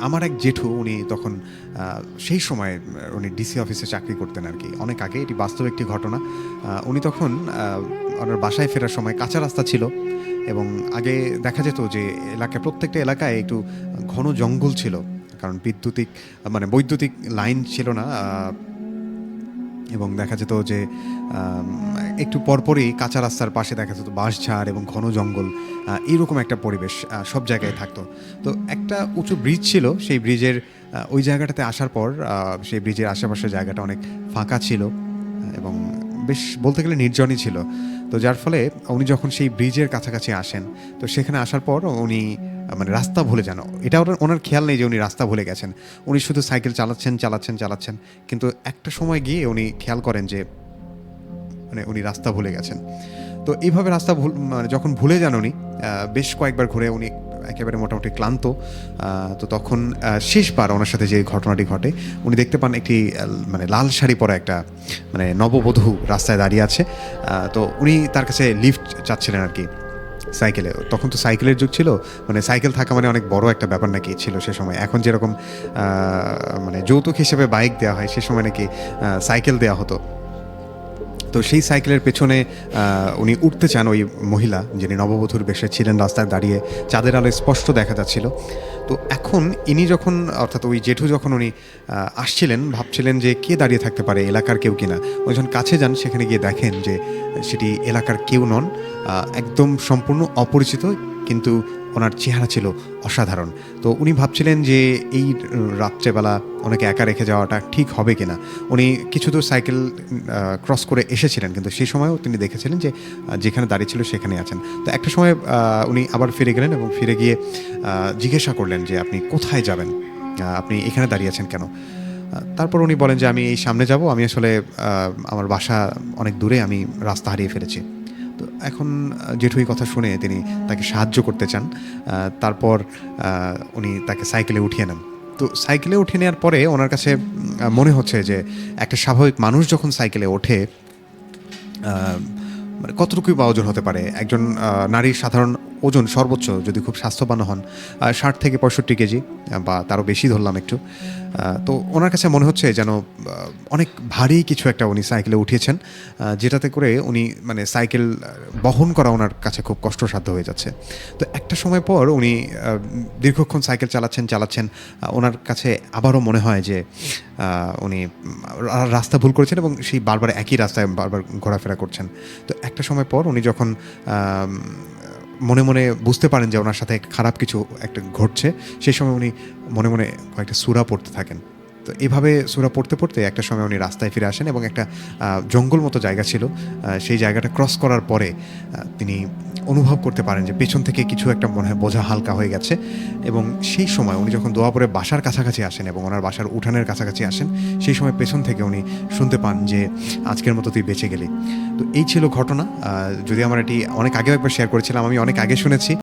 আমার এক জেঠু, উনি তখন সেই সময় উনি ডিসি অফিসে চাকরি করতেন আর কি। অনেক আগে, এটি বাস্তব একটি ঘটনা। উনি তখন ওনার বাসায় ফেরার সময় কাঁচা রাস্তা ছিল এবং আগে দেখা যেত যে, এলাকায়, প্রত্যেকটা এলাকায় একটু ঘন জঙ্গল ছিল। কারণ বিদ্যুতিক মানে বৈদ্যুতিক লাইন ছিল না। এবং দেখা যেত যে একটু পরপরই কাঁচা রাস্তার পাশে দেখা যেত বাঁশঝাড় এবং ঘন জঙ্গল এইরকম একটা পরিবেশ সব জায়গায় থাকতো। তো একটা উঁচু ব্রিজ ছিল, সেই ব্রিজের ওই জায়গাটাতে আসার পর সেই ব্রিজের আশেপাশের জায়গাটা অনেক ফাঁকা ছিল এবং বেশ বলতে গেলে নির্জনই ছিল। তো যার ফলে উনি যখন সেই ব্রিজের কাছাকাছি আসেন, তো সেখানে আসার পর উনি মানে রাস্তা ভুলে যান। এটা ওনার ওনার খেয়াল নেই যে উনি রাস্তা ভুলে গেছেন। উনি শুধু সাইকেল চালাচ্ছেন চালাচ্ছেন চালাচ্ছেন। কিন্তু একটা সময় গিয়ে উনি খেয়াল করেন যে মানে উনি রাস্তা ভুলে গেছেন। তো এইভাবে রাস্তা ভুল মানে যখন ভুলে যান উনি বেশ কয়েকবার ঘুরে উনি একেবারে মোটামুটি ক্লান্ত। তো তখন শেষবার ওনার সাথে যে ঘটনাটি ঘটে, উনি দেখতে পান একটি মানে লাল শাড়ি পরা একটা মানে নববধূ রাস্তায় দাঁড়িয়ে আছে। তো উনি তার কাছে লিফট চাচ্ছিলেন আর কি। সাইকেলে। তখন তো সাইকেলের যুগ ছিল মানে সাইকেল থাকা মানে অনেক বড় একটা ব্যাপার নাকি ছিল সে সময়। এখন যেরকম মানে যৌতুক হিসেবে বাইক দেওয়া হয়, সে সময় নাকি সাইকেল দেওয়া হতো। তো সেই সাইকেলের পেছনে উনি উঠতে চান ওই মহিলা যিনি নববধূর বেশে ছিলেন রাস্তায় দাঁড়িয়ে, চাঁদের আলো স্পষ্ট দেখা যাচ্ছিল। তো এখন ইনি যখন, অর্থাৎ ওই জেঠু যখন উনি আসছিলেন, ভাবছিলেন যে কে দাঁড়িয়ে থাকতে পারে, এলাকার কেউ কিনা ওই যখন কাছে যান, সেখানে গিয়ে দেখেন যে সেটি এলাকার কেউ নন একদম সম্পূর্ণ অপরিচিত কিন্তু ওনার চেহারা ছিল অসাধারণ। তো উনি ভাবছিলেন যে এই রাত্রেবেলা ওনাকে একা রেখে যাওয়াটা ঠিক হবে কিনা। উনি কিছু দূর সাইকেল ক্রস করে এসেছিলেন, কিন্তু সেই সময়ও তিনি দেখেছিলেন যে যেখানে দাঁড়িয়ে ছিল সেখানে আছেন। তো একটা সময় উনি আবার ফিরে গেলেন এবং ফিরে গিয়ে জিজ্ঞাসা করলেন যে, আপনি কোথায় যাবেন? আপনি এখানে দাঁড়িয়ে আছেন কেন? তারপর উনি বলেন যে, আমি এই সামনে যাব। আমি আসলে আমার বাসা অনেক দূরে। আমি রাস্তা হারিয়ে ফেলেছি। এখন জেঠুই কথা শুনে তিনি তাকে সাহায্য করতে চান তারপর উনি তাকে সাইকেলে উঠিয়ে নেন। তো সাইকেলে উঠে নেওয়ার পরে ওনার কাছে মনে হচ্ছে যে একটা স্বাভাবিক মানুষ যখন সাইকেলে ওঠে মানে কতটুকুই বা ওজন হতে পারে? একজন নারীর সাধারণ ওজন সর্বোচ্চ যদি খুব স্বাস্থ্যবান হন ষাট থেকে পঁয়ষট্টি কেজি বা তারও বেশি ধরলাম একটু। তো ওনার কাছে মনে হচ্ছে যেন অনেক ভারী কিছু একটা উনি সাইকেলে উঠিয়েছেন যেটাতে করে উনি মানে সাইকেল বহন করা ওনার কাছে খুব কষ্টসাধ্য হয়ে যাচ্ছে। তো একটা সময় পর উনি দীর্ঘক্ষণ সাইকেল চালাচ্ছেন চালাচ্ছেন ওনার কাছে আবারও মনে হয় যে উনি রাস্তা ভুল করেছেন এবং সেই বারবার একই রাস্তায় বারবার ঘোরাফেরা করছেন। তো একটা সময় পর উনি যখন মনে মনে বুঝতে পারেন যে ওনার সাথে খারাপ কিছু একটা ঘটছে। সেই সময় উনি মনে মনে কয়েকটা সুরা পড়তে থাকেন। তো এভাবে সুরা পড়তে পড়তে একটা সময় উনি রাস্তায় ফিরে আসেন এবং একটা জঙ্গল মতো জায়গা ছিল। সেই জায়গাটা ক্রস করার পরে তিনি অনুভব করতে পারেন যে পেছন থেকে কিছু একটা মনে হয় বোঝা হালকা হয়ে গেছে। এবং সেই সময় উনি যখন দোয়াপুরে বাসার কাছাকাছি আসেন এবং ওনার বাসার উঠানের কাছাকাছি আসেন, সেই সময় পেছন থেকে উনি শুনতে পান যে আজকের মতো তুই বেঁচে গেলি। তো এই ছিল ঘটনা। যদি আমার এটি অনেক আগেও একবার শেয়ার করেছিলাম, আমি অনেক আগে শুনেছি।